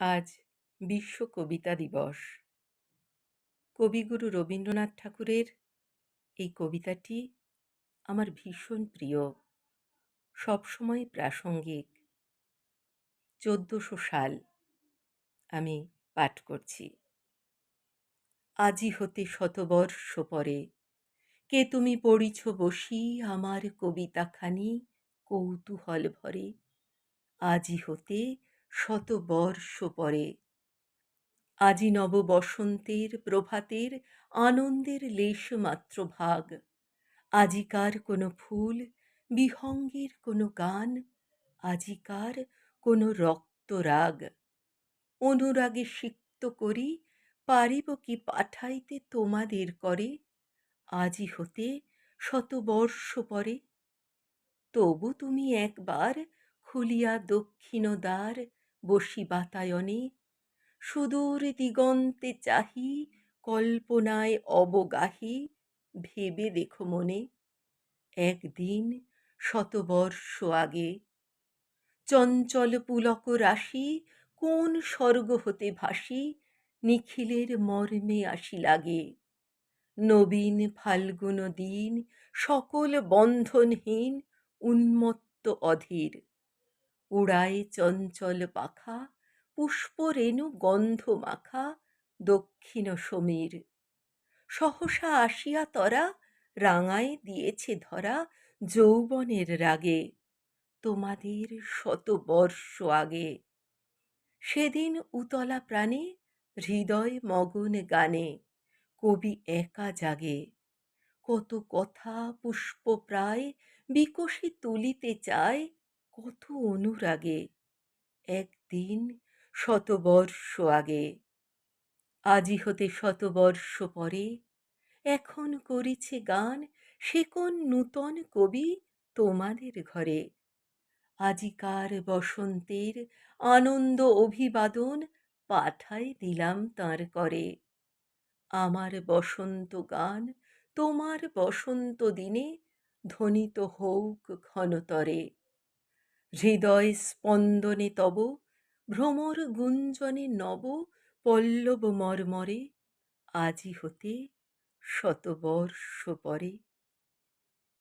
আজ বিশ্ব কবিতা দিবস। কবিগুরু রবীন্দ্রনাথ ঠাকুরের এই কবিতাটি আমার ভীষণ প্রিয়, সবসময় প্রাসঙ্গিক। চোদ্দশো সাল আমি পাঠ করছি। আজি হতে শতবর্ষ পরে, কে তুমি পড়িছ বসি আমার কবিতাখানি কৌতূহল ভরে। আজি হতে শত বর্ষ পরে। আজি নব বসন্তের প্রভাতের আনন্দের লেশ মাত্র ভাগ। আজিকার কোনো ফুল, বিহঙ্গের কোনো গান, আজিকার কোনো রক্তরাগ অনুরাগে সিক্ত করি, পারিব কি পাঠাইতে তোমাদের করে? আজি হতে শত বর্ষ পরে। তবু তুমি একবার খুলিয়া দক্ষিণ দ্বার বসি বাতায়নে। সুদূর দিগন্তে চাহি, কল্পনায় অবগাহি, ভেবে দেখো মনে। একদিন শতবর্ষ আগে, চঞ্চল পুলক রাশি কোন স্বর্গ হতে ভাসি, নিখিলের মর্মে আসি লাগে। নবীন ফাল্গুন দিন সকল বন্ধনহীন, উন্মত্ত অধীর। উড়ায় চঞ্চল পাখা পুষ্পরেণু গন্ধ মাখা, দক্ষিণ সমীর। সহসা আসিয়া তরা, রাঙায় দিয়েছে ধরা যৌবনের রাগে, তোমাদের শত বর্ষ আগে। সেদিন উতলা প্রাণে, হৃদয় মগন গানে, কবি একা জাগে। কত কথা পুষ্প প্রায় বিকশি তুলিতে চায় কত অনুরাগে, একদিন শতবর্ষ আগে। আজি হতে শতবর্ষ পরে, এখন করিছে গান সে কোন নূতন কবি তোমাদের ঘরে। আজিকার বসন্তের আনন্দ অভিবাদন পাঠাই দিলাম তাঁর করে। আমার বসন্ত গান তোমার বসন্ত দিনে ধ্বনিত হউক ঘনতরে। হৃদয় স্পন্দনে তব ভ্রমর গুঞ্জনে নব পল্লব মর্মরে আজি হতে শতবর্ষ পরে।